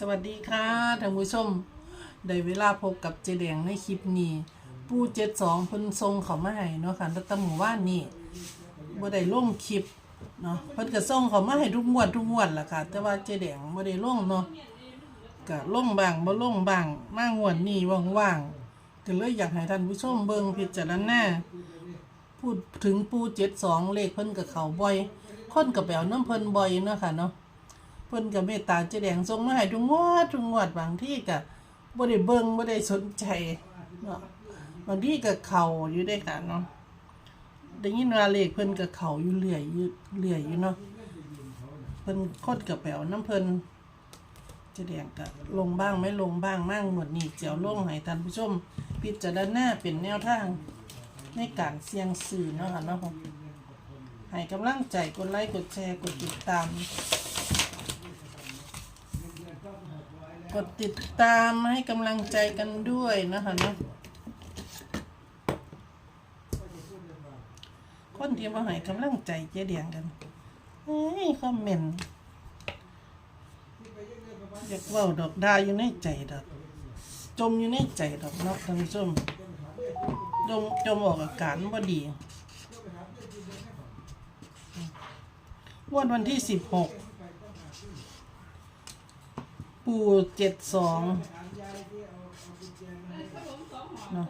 สวัสดีค่ะท่านผู้ชม ได้เวลาพบกับเจแดงในคลิปนี้ ปูเจ็ดสองพนทรงเขามาให้เนาะค่ะตั้งแต่หมู่บ้านนี่บ่ได้ลงคลิปเนาะเพิ่นก็ส่งเขามาให้ทุกงวดทุกงวดล่ะค่ะ แต่ว่าเจแดงบ่ได้ลงเนาะก็ลงบางบ่ลงบางมางวดนี้ว่างๆก็เลยอยากให้ท่านผู้ชมเบิ่งพิจารณาพูดถึงปูเจ็ดสองเลขเพิ่นกับเขาบ่อยคนกับแปลน้ำเพิ่นบ่อยเนาะค่ะเนาะ เพิ่นก็เมตตาเจแดงส่งมาให้ทุกงวดทุกงวดบางที่ก็บ่ได้เบิ่งบ่ได้สนใจเนาะบางที่ก็เข้าอยู่ได้ค่ะเนาะได้ยินว่าเลขเพิ่นก็เข้าอยู่เรื่อยอยู่เรื่อยอยู่เนาะเพิ่นโคตรกับแปลน้ำเพิ่นเจแดงก็ลงบ้างไม่ลงบ้างมั่งหมดนี่เจียวลงให้ท่านผู้ชม พิจารณาเป็นแนวทางในการเสี่ยงสื่อเนาะค่ะเนาะให้กำลังใจกดไลค์กดแชร์กดติดตาม กดติดตามให้กำลังใจกันด้วยนะคะเนาะคนที่มาให้กำลังใจเจ๊เดียงกันเฮ้ยคอมเมนต์อยากเว่าดอกดาอยู่ในใจดอก จมอยู่ในใจดอกนาะท่านผู้ชมจมจมออกอาการบ่ดีวันวันที่สิบหก ปูเจ็ดสองเนาะ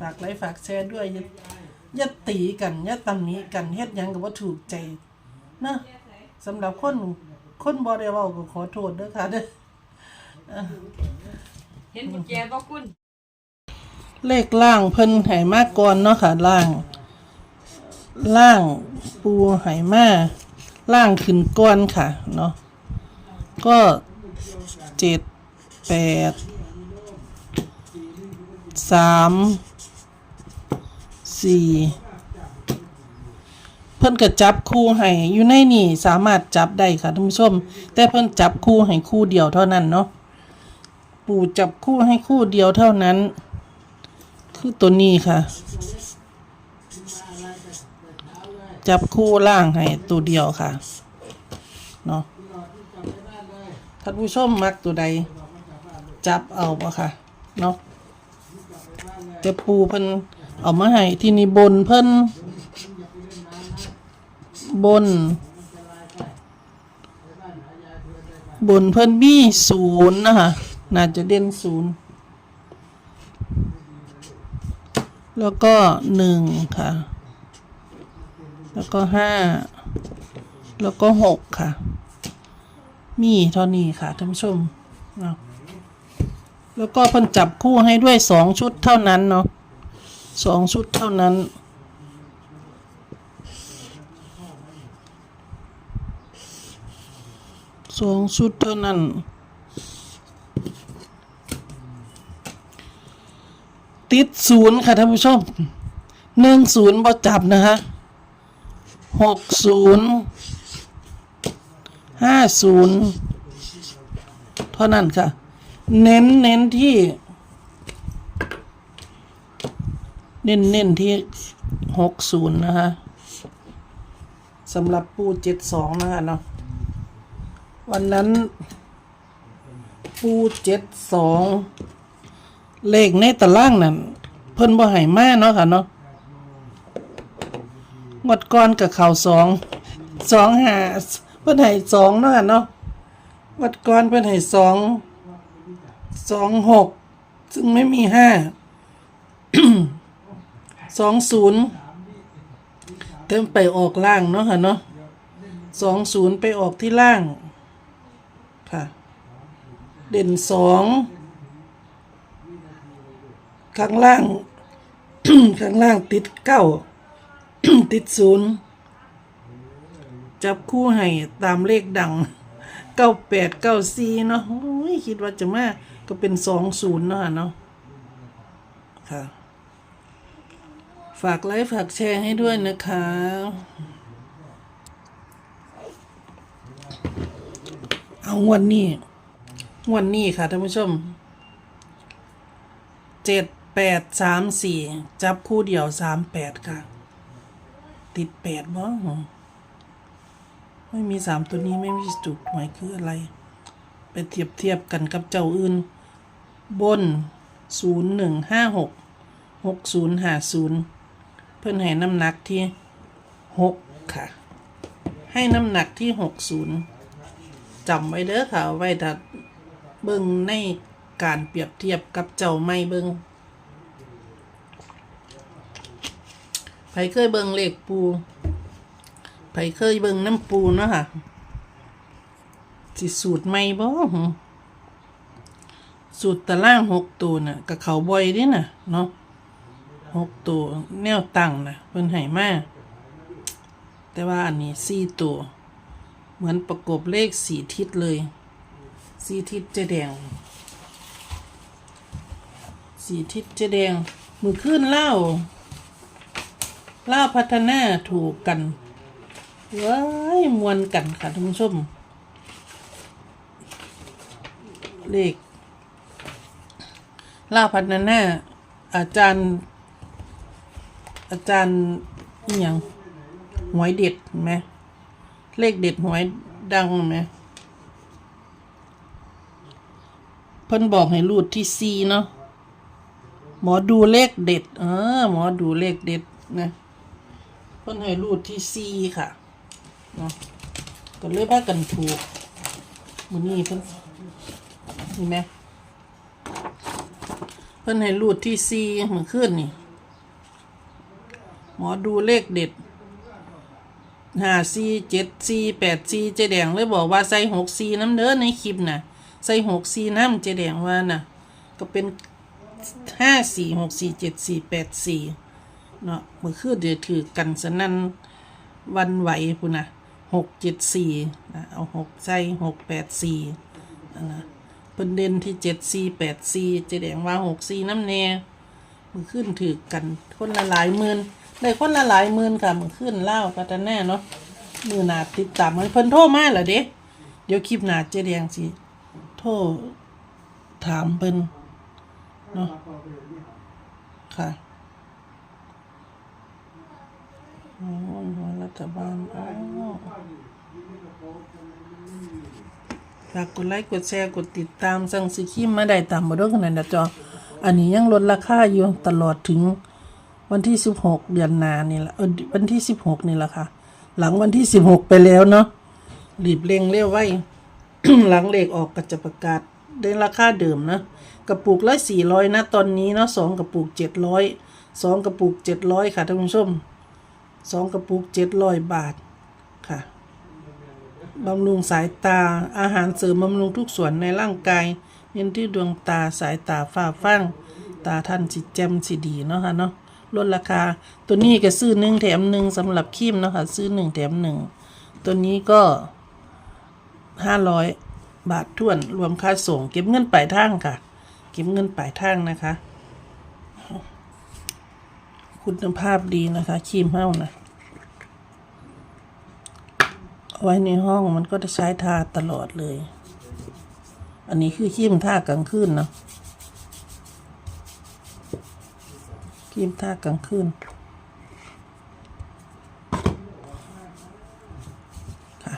ฝากไลค์ฝากแชร์ด้วยอย่าอย่าตีกันอย่าตำหนิกันเฮ็ดหยังกับว่าถูกใจนะสำหรับคนคนบ่ได้เว้าก็ขอโทษเด้อค่ะเด้อเห็นกุญแจบ่คุณเลขล่างเพิ่นไหมาก่อนเนาะค่ะล่าง ล่างปูไหมา ล่างขึ้นก้อนค่ะ เนาะก็เจ็ดแปดสามสี่เพิ่นก็จับคู่ให้อยู่ในนี่สามารถจับได้ค่ะท่านผู้ชม แต่เพิ่นจับคู่ให้คู่เดียวเท่านั้นเนาะปู่จับคู่ให้คู่เดียวเท่านั้น คือตัวนี้ค่ะ จับคู่ล่างให้ตัวเดียวค่ะเนาะท่านผู้ชมมักตัวใด จับเอาปะค่ะเนาะแต่ปูเพิ่นเอามาให้ที่นี่บนเพิ่นบน บนเพิ่นมีศูนย์นะคะน่าจะเด่นศูนย์แล้วก็หนึ่งค่ะ แล้วก็ห้าแล้วก็หกค่ะ มีเท่านี้ค่ะท่านผู้ชมเนาะแล้วก็เพิ่นจับคู่ให้ด้วยสองชุดเท่านั้นเนาะสองชุดเท่านั้น สองชุดเท่านั้น ติดศูนย์ค่ะท่านผู้ชมหนึ่งศูนย์บ่จับนะคะ หกศูนย์ห้าศูนย์เท่านั้นค่ะ เน้นเน้นที่ เน้นเน้นที่หกศูนย์นะคะสำหรับปูเจ็ดสองนะคะเนาะวันนั้น ปูเจ็ดสองเลขในตารางนั่นเพิ่นบ่ให้มาเนาะค่ะเนาะ งวดก่อนกับเข่าสองสองหาเพิ่อนให้สองเนาะเนาะงวดก่อนเพิ่อนให้สองสองหกซึ่งไม่มีห้าสองศูนย์เต็มไปออกล่างเนาะค่ะเนาะสองศูนย์ไปออกที่ล่าง ค่ะ เด่นสองข้างล่าง ข้างล่างติดเก้า ติดศูนย์จับคู่ให้ตามเลขดังเก้าแปดเก้าสี่เนาะโอ้ยคิดว่าจะมาก็เป็นสองศูนย์เนาะเนาะค่ะ ฝากไลค์ฝากแชร์ให้ด้วยนะคะเอางวันนี้งวันนี้ค่ะท่านผู้ชมเจ็ดแปดสามสี่จับคู่เดียวสามแปดค่ะ ติดแปดบ่ไม่มีสามตัวนี้ไม่มีจุดหมายคืออะไร ไปเทียบเทียบกันกับเจ้าอื่น บนศูนย์หนึ่งห้าหกหกศูนย์ห้าศูนย์เพื่อนให้น้ำหนักที่หกค่ะ ให้น้ำหนักที่หกศูนย์จำไว้เด้อค่ะ ไว้ถ้าเบิ่งในการเปรียบเทียบกับเจ้าไม่เบิ่ง ไผเคยเบิงเลขปูไผเคยเบิงน้ำปูเนาะค่ะสิสูตรไม่บ่สูตรตารางหกตัวน่ะกับเขาบ่อยดิน่ะ เนาะหกตัวแนวตั้งน่ะเพิ่นให้มาแต่ว่าอันนี้สี่ตัว เหมือนประกบเลขสี่ทิศเลยสี่ทิศเจแดงสี่ทิศเจแดงมือขึ้นเล่า เล่าพัฒนาถูกกันว้ายมวนกันค่ะท่านผู้ชม เลขล่าพัฒนาอาจารย์ อาจารย์อย่างหวยเด็ดไหมเลขเด็ดหวยดังไหมเพิ่นบอกให้รูดที่ซีเนาะหมอดูเลขเด็ด เออ หมอดูเลขเด็ดนะ พิ่นให้รูดที่ซีค่ะเนาะก็เลยพากันถูกมือนี้เพิ่นเห็นไหมเพิ่นให้รูดที่ซีเหมือนขึ้นนี่ หมอดูเลขเด็ดห้าซีเจ็ดซีแปดซีเจแดงเลยบอกว่าใส่หกซีน้ำเด้อในคลิปน่ะใส่หกซีน้ำเจแดงว่าน่ะก็เป็นห้าสี่หกสี่เจ็ดสี่แปดสี่ เนาะมือคืนเดือถือกันสนั่นวันไหวพุ่นนะหกเจ็ดสี่นะเอาหกใส่หกแปดสี่อันะเพิ่นเด่นที่เจ็ดสี่แปดสี่เจะแดงว่าหกสี่น้ำแน่มือขึ้นถือกันคนละหลายหมื่นได้คนละหลายหมื่นค่ะมือขึ้นเล่าพัฒนาเนาะมือหนาติดตามมันเพิ่นโทรมาเหรอเด้เดี๋ยวคลิปหนาเจแดงสิโทรถามเพิ่นเนาะค่ะ อ๋อรัฐบาลอ๋อฝากกดไลค์กดแชร์กดติดตามสั่งซื้อครีมมาได้ตามบทขนาดนะจออันนี้ยังลดราคาอยู่ตลอดถึงวันที่ 16 เดือนนานี่ละวันที่ 16 นี่แหละค่ะ หลังวันที่ 16 ไปแล้วเนาะรีบเร่งเร็วไว้ หลังเลขออกก็จะประกาศได้ราคาเดิมนะกระปุกละ400นะตอนนี้เนาะสองกระปุก 700สองกระปุก 700 ค่ะท่านผู้ชม สองกระปุก700บาทค่ะบำรุงสายตาอาหารเสริมบำรุงทุกส่วนในร่างกายเน้นที่ดวงตาสายตาฝ้าฟังตาท่านสิแจ่มสิดีเนาะค่ะเนาะลดราคา ตัวนี้ก็ซื้อหนึ่งแถมหนึ่งสำหรับครีมเนาะค่ะซื้อหนึ่งแถมหนึ่งตัวนี้ก็ห้าร้อยบาททวนรวมค่าส่ง เก็บเงินปลายทางค่ะ เก็บเงินปลายทางนะคะ คุณภาพดีนะคะครีมเฮ้านะเอาไว้ในห้องมันก็จะใช้ทาตลอดเลย อันนี้คือครีมทากลางคืนเนาะครีมทากลางคืนค่ะ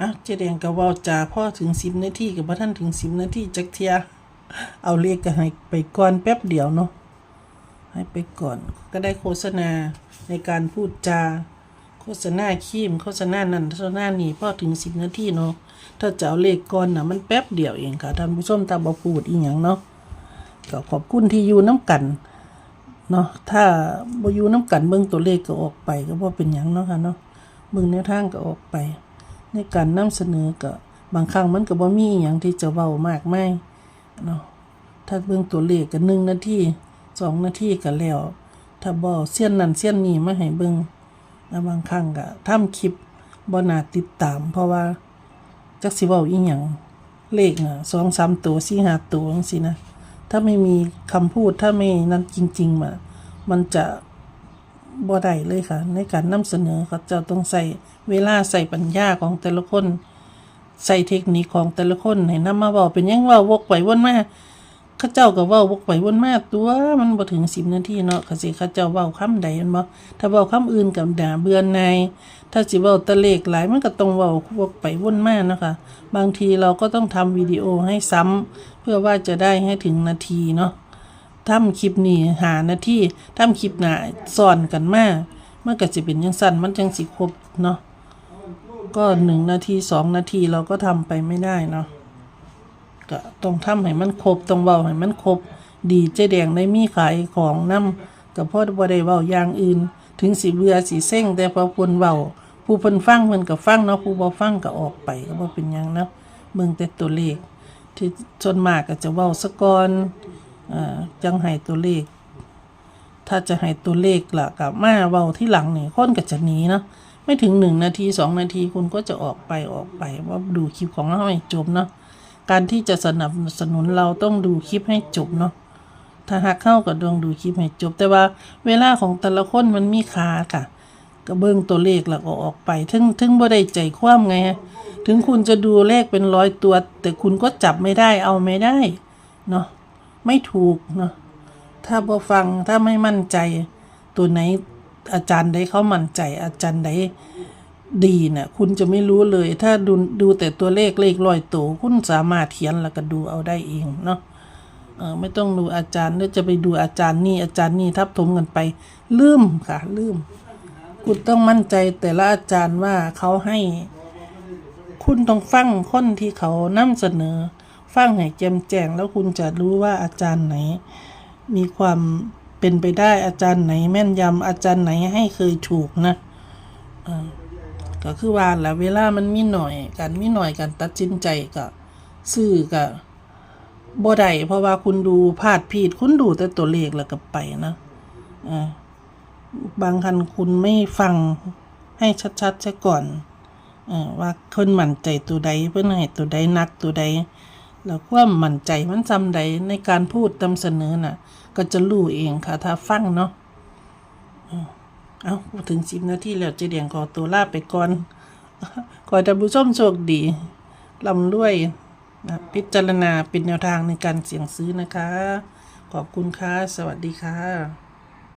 อะเจแดงกับวาจ่าพ่อถึงสิบนาทีกับว่าท่านถึงสิบนาทีจักเทีย เอาเรียกกันให้ไปก่อนแป๊บเดียวเนาะ ให้ไปก่อน ก็ได้โฆษณาในการพูดจา โฆษณาคีมโฆษณานั่นโฆษณานี่พอถึงสิบนาทีเนาะถ้าจะเอาเลขก่อนนะมันแป๊บเดียวเองค่ะท่านผู้ชมตาบอพูดอีหยังเนาะก็ขอบคุณที่อยู่น้ำกันเนาะถ้าบอยู่น้ำกันเบิ่งตัวเลขก็ออกไป ก็บ่เป็นหยังเนาะค่ะเนาะเบิ่งแนวทางก็ออกไป ในการนำเสนอก็บางครั้งมันก็บ่มีอหยังที่จะเว้ามากมายเนาะถ้าเบิ่งตัวเลขก็หนึ่งนาที สองนาทีก็แล้ว ถ้าบ่เสี้ยนนั่นเสี้ยนนี่มาให้เบิงแล้วบางครั้งก็ทำคลิปบ่น่าติดตาม เพราะว่าจักสิเว้าอีหยังเลขน่ะสองสามตัวสี่ห้าตัวจังซี่นะถ้าไม่มีคำพูดถ้าไม่นั้นจริง ๆ มา มันจะบ่ได้เลยค่ะ ในการนำเสนอเขาจะต้องใส่เวลาใส่ปัญญาของแต่ละคน ใส่เทคนิคของแต่ละคนให้นำมาเว้าเป็นยังว้าวกไปวนมา ข้าเจ้าก็เว้าวกไปวนมาตัวมันบ่ถึงสิบนาทีเนาะก็สิข้าเจ้าเว้าคำใดม่นบ่ถ้าเว้าคำอื่นกับด่าเบือนายถ้าสิเว้าตะเลขหลายมันก็ต้องเว้าวกไปวนมาเนาะค่ะบางทีเราก็ต้องทำวิดีโอให้ซ้ำเพื่อว่าจะได้ให้ถึงนาทีเนาะทำคลิปนี้หานาทีทำคลิปหน้าซ้อนกันมามันก็สิเป็นจังซั่นมันจังสิครบเนาะก็หนึ่งนาทีสองนาทีเราก็ทำไปไม่ได้เนาะ ก็ต้องทำให้มันครบต้องเว้าให้มันครบดีเจ๊แดงได้มีขายของนำกับพ่อบ่ได้เว้าอย่างอื่น ถึงสิเบื่อสิเซ็งแต่พอเพิ่นเว้าผู้เพิ่นฟังเพิ่นก็ฟังเนาะผู้บ่ฟังก็ออกไปก็บ่เป็นหยังเนาะเบิ่งแต่ตัวเลข ที่ส่วนมากก็จะเว้าซะก่อนอ่าจังให้ตัวเลข ถ้าจะให้ตัวเลขล่ะกับมาเว้าที่หลังนี่คนก็จะหนีเนาะไม่ถึงหนึ่งนาทีสองนาทีคุณก็จะออกไปออกไปว่าดูคลิปของเราให้จบเนาะ การที่จะสนับสนุนเราต้องดูคลิปให้จบเนาะถ้าหากเข้ากับดวงดูคลิปให้จบ แต่ว่าเวลาของแต่ละคนมันมีค่าค่ะก็เบิ่งตัวเลขแล้วก็ออกไป ถึงถึงบ่ได้ใจความไงฮะถึงคุณจะดูเลขเป็นร้อยตัว แต่คุณก็จับไม่ได้เอาไม่ได้เนาะไม่ถูกเนาะถ้าบ่ฟังถ้าไม่มั่นใจ ตัวไหนอาจารย์ใดเขามั่นใจอาจารย์ใด ดีนะ่ะคุณจะไม่รู้เลย ถ้าดูดูแต่ตัวเลขเลขลอยตัวคุณสามารถเขียนแล้วก็ดูเอาได้เองเนาะเออไม่ต้องดูอาจารย์แล้วจะไปดูอาจารย์นี่อาจารย์นี่ทับถมกันไป ลืมค่ะ ลืม คุณต้องมั่นใจแต่ละอาจารย์ว่าเขาให้ คุณต้องฟังคนที่เขานำเสนอ ฟังให้แจ่มแจ้งแล้วคุณจะรู้ว่าอาจารย์ไหน มีความเป็นไปได้อาจารย์ไหนแม่นยำอาจารย์ไหนให้เคยถูกนะ ก็คือว่าแหละเวลามันมีหน่อยการมีหน่อยการตัดสินใจก็ซื้อก็บ่ได้เพราะว่าคุณดูพลาดผิดคุณดูแต่ตัวเลขแล้วก็ไปนะอ่าบางคันคุณไม่ฟังให้ชัดๆซะก่อนออว่าคนมั่นใจตัวใดเพื่อนให้ตัวใดนักตัวใด แล้วความมั่นใจมันจำใดในการพูดนำเสนอน่ะ ก็จะรู้เองค่ะถ้าฟังเนาะ เอาถึงสิบนาทีแล้วเจเดียงขอตัวลาไปก่อน ขอท่านผู้ชมโชคดีลำด้วยนะพิจารณาเป็นแนวทางในการเสี่ยงซื้อนะคะ ขอบคุณค่ะ สวัสดีค่ะ